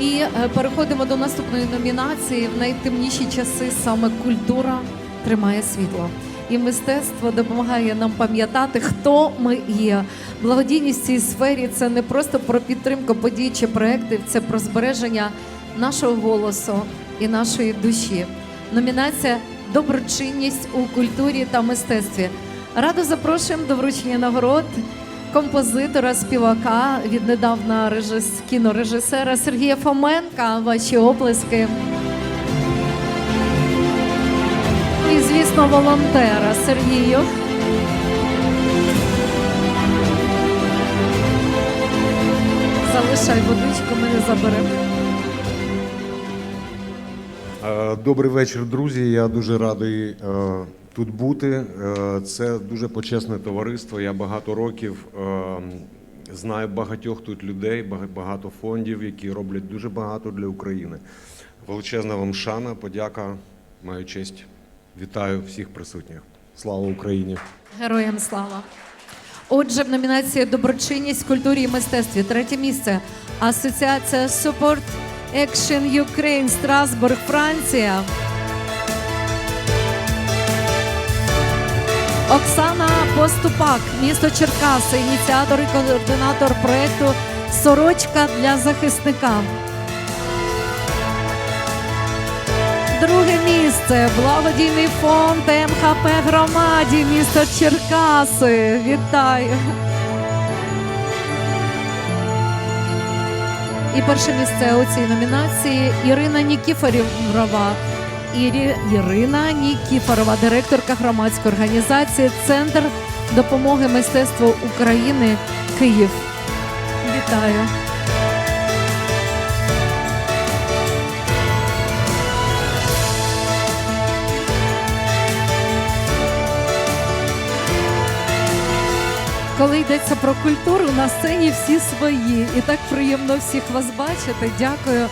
І е, переходимо до наступної номінації. В найтемніші часи саме культура тримає світло. І мистецтво допомагає нам пам'ятати, хто ми є. Благодійність в цій сфері це не просто про підтримку подій чи проєктів, це про збереження нашого голосу і нашої душі. Номінація Доброчинність у культурі та мистецтві. Радо запрошуємо до вручення нагород композитора, співака, віднедавна режис... кінорежисера Сергія Фоменка. Ваші оплески. І, звісно, волонтера Сергію. Залишай водичку, ми не заберемо. Е, Добрий вечір, друзі. Я дуже радий е, тут бути. Е, Це дуже почесне товариство. Я багато років е, знаю багатьох тут людей, багато фондів, які роблять дуже багато для України. Величезна вам шана, подяка, маю честь. Вітаю всіх присутніх. Слава Україні! Героям слава. Отже, в номінації Доброчинність культурі і мистецтві третє місце. Асоціація Support Action Ukraine Страсбург, Франція. Оксана Поступак, місто Черкаси, ініціатор і координатор проєкту Сорочка для захисника. Друге місце благодійний фонд МХП громаді місто Черкаси. Вітаю. І перше місце у цій номінації Ірина Нікіфорова. Ірі... Ірина Нікіфорова, директорка громадської організації Центр допомоги мистецтву України Київ. Вітаю. Коли йдеться про культуру, на сцені всі свої. І так приємно всіх вас бачити. Дякую.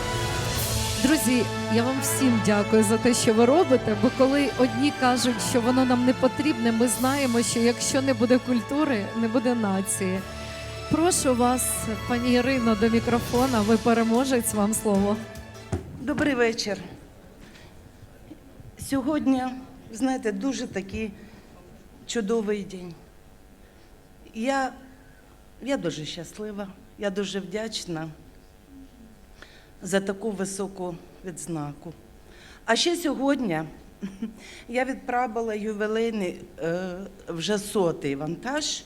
Друзі, я вам всім дякую за те, що ви робите. Бо коли одні кажуть, що воно нам не потрібне, ми знаємо, що якщо не буде культури, не буде нації. Прошу вас, пані Ірино, до мікрофона. Ви переможець, вам слово. Добрий вечір. Сьогодні, знаєте, дуже такий чудовий день. Я, я дуже щаслива, я дуже вдячна за таку високу відзнаку. А ще сьогодні я відправила ювілейний е, вже сотий вантаж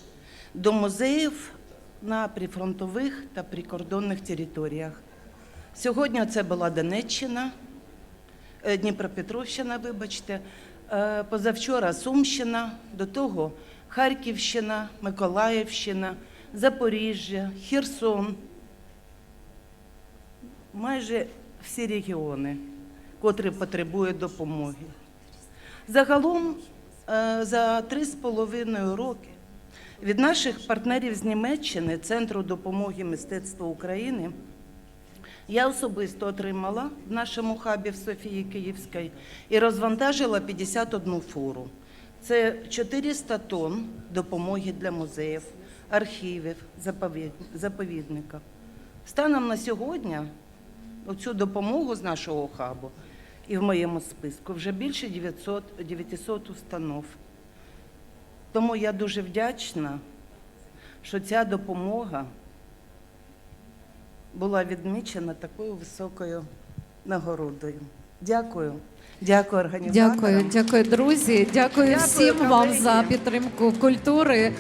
до музеїв на прифронтових та прикордонних територіях. Сьогодні це була Донеччина, е, Дніпропетровщина, вибачте, е, позавчора Сумщина, до того Харківщина, Миколаївщина, Запоріжжя, Херсон. Майже всі регіони, котрі потребують допомоги. Загалом е, за три з половиною роки від наших партнерів з Німеччини, Центру допомоги мистецтву України, я особисто отримала в нашому хабі в Софії Київській і розвантажила 51 фуру. Це 400 тонн допомоги для музеїв, архівів, заповід- заповідника. Станом на сьогодні оцю допомогу з нашого хабу і в моєму списку вже більше 900, 900 установ. Тому я дуже вдячна, що ця допомога була відмічена такою високою нагородою. Дякую. Дякую організаторам. Дякую, дякую, друзі. Дякую, Дякую, всім вам за підтримку культури.